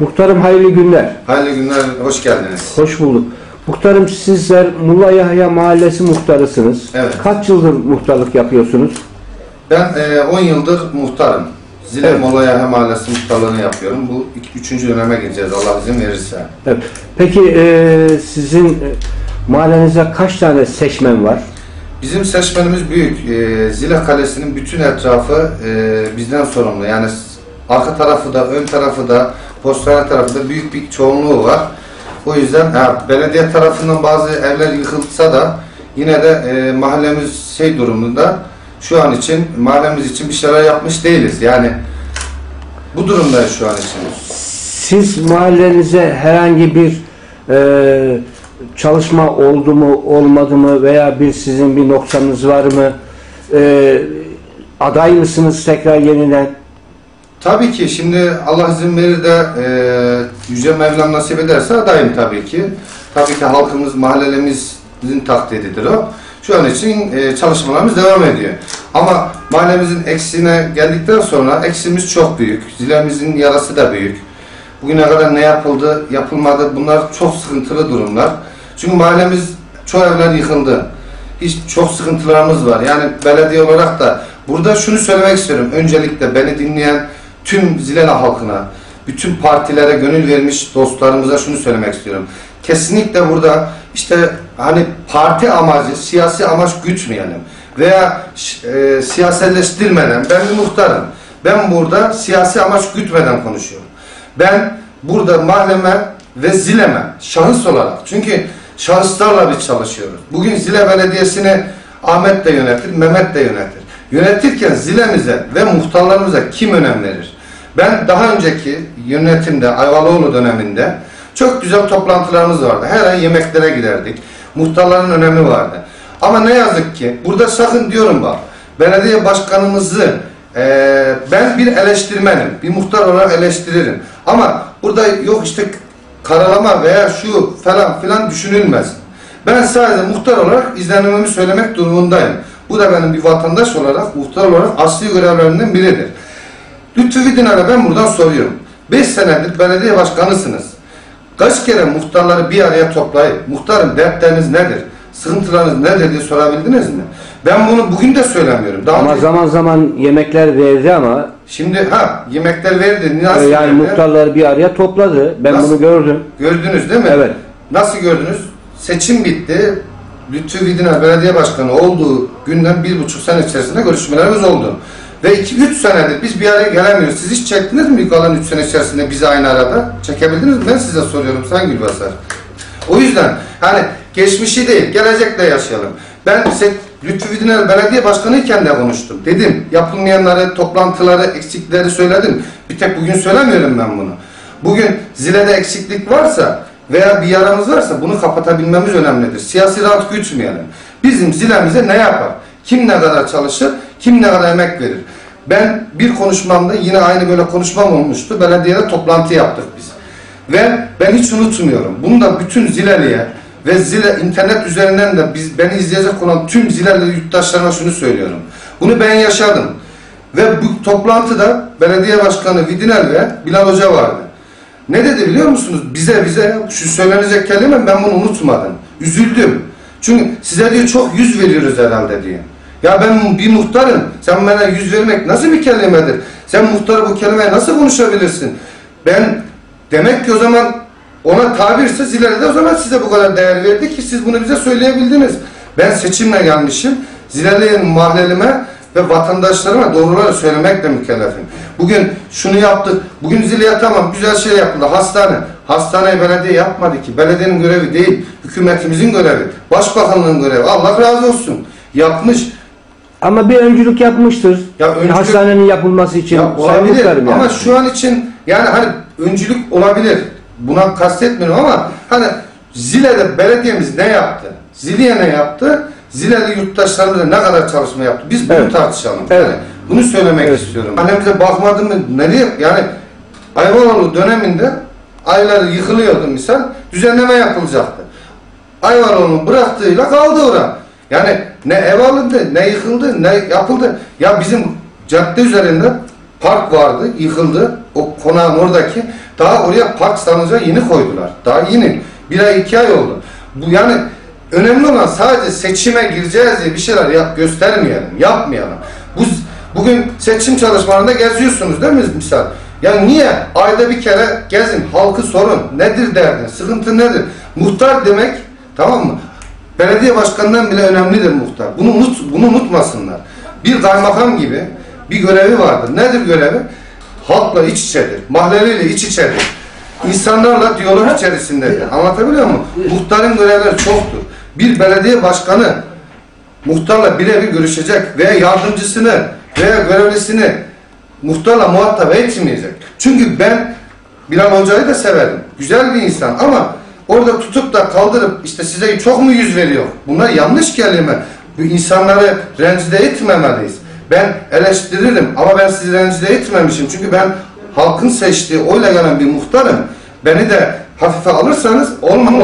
Muhtarım hayırlı günler. Hayırlı günler, hoş geldiniz. Hoş bulduk. Muhtarım sizler Mulla Yahya Mahallesi muhtarısınız. Evet. Kaç yıldır muhtarlık yapıyorsunuz? Ben e, 10 yıldır muhtarım. Zile Evet. Mola Yahya Mahallesi muhtarlığını yapıyorum. Bu iki- üçüncü döneme gireceğiz Allah izin verirse. Evet. Peki e, sizin e, mahallenizde kaç tane seçmen var? Bizim seçmenimiz büyük. E, Zile Kalesi'nin bütün etrafı e, bizden sorumlu. Yani arka tarafı da, ön tarafı da, postane tarafı da büyük bir çoğunluğu var. O yüzden ha, belediye tarafından bazı evler yıkılsa da yine de e, mahallemiz şey durumunda şu an için mahallemiz için bir şeyler yapmış değiliz. Yani bu durumdayız şu an için. Siz mahallenize herhangi bir e, çalışma oldu mu olmadı mı veya bir sizin bir noksanız var mı? E, aday mısınız tekrar yeniden? Tabii ki şimdi Allah izin verir de e, Yüce Mevlam nasip ederse adayım tabii ki. Tabii ki halkımız, mahallelerimizin takdiridir o. Şu an için e, çalışmalarımız devam ediyor. Ama mahallemizin eksiğine geldikten sonra eksimiz çok büyük. Zilemizin yarası da büyük. Bugüne kadar ne yapıldı, yapılmadı bunlar çok sıkıntılı durumlar. Çünkü mahallemiz çoğu evler yıkıldı. Hiç çok sıkıntılarımız var. Yani belediye olarak da burada şunu söylemek istiyorum. Öncelikle beni dinleyen tüm Zilena halkına, bütün partilere gönül vermiş dostlarımıza şunu söylemek istiyorum. Kesinlikle burada işte hani parti amacı, siyasi amaç gütmeyelim. Veya e, siyaselleştirmeden, ben bir muhtarım. Ben burada siyasi amaç gütmeden konuşuyorum. Ben burada mahalleme ve zileme şahıs olarak çünkü şahıslarla biz çalışıyoruz. Bugün Zile Belediyesi'ni Ahmet de yönetir, Mehmet de yönetir. Yönetirken zilemize ve muhtarlarımıza kim önem verir? Ben daha önceki yönetimde, Ayvalıoğlu döneminde çok güzel toplantılarımız vardı. Her ay yemeklere giderdik. Muhtarların önemi vardı. Ama ne yazık ki burada sakın diyorum bak belediye başkanımızı eee, ben bir eleştirmenim. Bir muhtar olarak eleştiririm. Ama burada yok işte karalama veya şu falan filan düşünülmez. Ben sadece muhtar olarak izlenimimi söylemek durumundayım. Bu da benim bir vatandaş olarak, muhtar olarak asli görevlerimden biridir. Lütfü Vidinar'a ben buradan soruyorum. 5 senedir belediye başkanısınız. Kaç kere muhtarları bir araya toplayıp, muhtarım dertleriniz nedir, sıkıntılarınız nedir diye sorabildiniz mi? Ben bunu bugün de söylemiyorum. Daha Ama önce- zaman zaman yemekler verdi ama Şimdi ha yemekler verdi. Nasıl e, yani verdi? muhtarları bir araya topladı. Ben Nasıl? bunu gördüm. Gördünüz değil mi? Evet. Nasıl gördünüz? Seçim bitti. Lütfü Vidiner belediye başkanı olduğu günden bir buçuk sene içerisinde görüşmelerimiz oldu. Ve iki, üç senedir biz bir araya gelemiyoruz. Siz hiç çektiniz mi kalan üç sene içerisinde bizi aynı arada? Çekebildiniz mi? Ben size soruyorum Sayın Gülbasar. O yüzden hani geçmişi değil, gelecekle yaşayalım. Ben Lütfü Vidiner belediye başkanıyken de konuştum. Dedim yapılmayanları, toplantıları, eksikleri söyledim. Bir tek bugün söylemiyorum ben bunu. Bugün zilede eksiklik varsa veya bir yaramız varsa bunu kapatabilmemiz önemlidir. Siyasi rant gütmeyelim. Bizim zilemize ne yapar? Kim ne kadar çalışır? Kim ne kadar emek verir? Ben bir konuşmamda yine aynı böyle konuşmam olmuştu. Belediyede toplantı yaptık biz. Ve ben hiç unutmuyorum. Bunu da bütün Zileli'ye ve Zile internet üzerinden de biz beni izleyecek olan tüm Zileli yurttaşlarıma şunu söylüyorum. Bunu ben yaşadım. Ve bu toplantıda belediye başkanı Vidinel ve Bilal Hoca vardı. Ne dedi biliyor musunuz? Bize bize şu söylenecek kelime ben bunu unutmadım. Üzüldüm. Çünkü size diyor çok yüz veriyoruz herhalde diyor. Ya ben bir muhtarım. Sen bana yüz vermek nasıl bir kelimedir? Sen muhtarı bu kelimeye nasıl konuşabilirsin? Ben demek ki o zaman ona tabirse Zile'de o zaman size bu kadar değer verdi ki siz bunu bize söyleyebildiniz. Ben seçimle gelmişim. Zile'nin mahallelime ve vatandaşlarıma doğruları söylemekle mükellefim. Bugün şunu yaptık. Bugün Zile'ye tamam güzel şey yapıldı. Hastane. Hastaneyi belediye yapmadı ki. Belediyenin görevi değil. Hükümetimizin görevi. Başbakanlığın görevi. Allah razı olsun. Yapmış. Ama bir öncülük yapmıştır. Ya öncülük- Hastanenin yapılması için. Ya olabilir Muhtarım yani. ama şu an için yani hani öncülük olabilir. Buna kastetmiyorum ama hani Zile'de belediyemiz ne yaptı? Zile'ye ne yaptı? Zile'li yurttaşlarımıza ne kadar çalışma yaptı? Biz bunu Evet. tartışalım. Evet. Yani bunu söylemek Evet. istiyorum. Annemize bakmadı mı? Nereye? Yani Ayvanoğlu döneminde ayları yıkılıyordu misal. Düzenleme yapılacaktı. Ayvanoğlu'nun bıraktığıyla kaldı ora. Yani ne ev alındı, ne yıkıldı, ne yapıldı. Ya bizim cadde üzerinde park vardı, yıkıldı. O konağın oradaki. Daha oraya park sanıcağı yeni koydular. Daha yeni. Bir ay, iki ay oldu. Bu yani önemli olan sadece seçime gireceğiz diye bir şeyler yap, göstermeyelim, yapmayalım. Bu, bugün seçim çalışmalarında geziyorsunuz değil mi misal? Yani niye? Ayda bir kere gezin, halkı sorun. Nedir derdin, sıkıntı nedir? Muhtar demek, tamam mı? Belediye başkanından bile önemlidir muhtar. Bunu unut, bunu unutmasınlar. Bir kaymakam gibi bir görevi vardır. Nedir görevi? Halkla iç içedir. Mahalleyle iç içedir. İnsanlarla diyalog içerisindedir. Anlatabiliyor muyum? Muhtarın görevleri çoktur. Bir belediye başkanı muhtarla birebir görüşecek veya yardımcısını veya görevlisini muhtarla muhatap etmeyecek. Çünkü ben Bilal Hoca'yı da severim. Güzel bir insan ama orada tutup da kaldırıp işte size çok mu yüz veriyor? Bunlar yanlış kelime. Bu insanları rencide etmemeliyiz. Ben eleştiririm ama ben sizi rencide etmemişim. Çünkü ben halkın seçtiği oyla gelen bir muhtarım. Beni de hafife alırsanız olmam.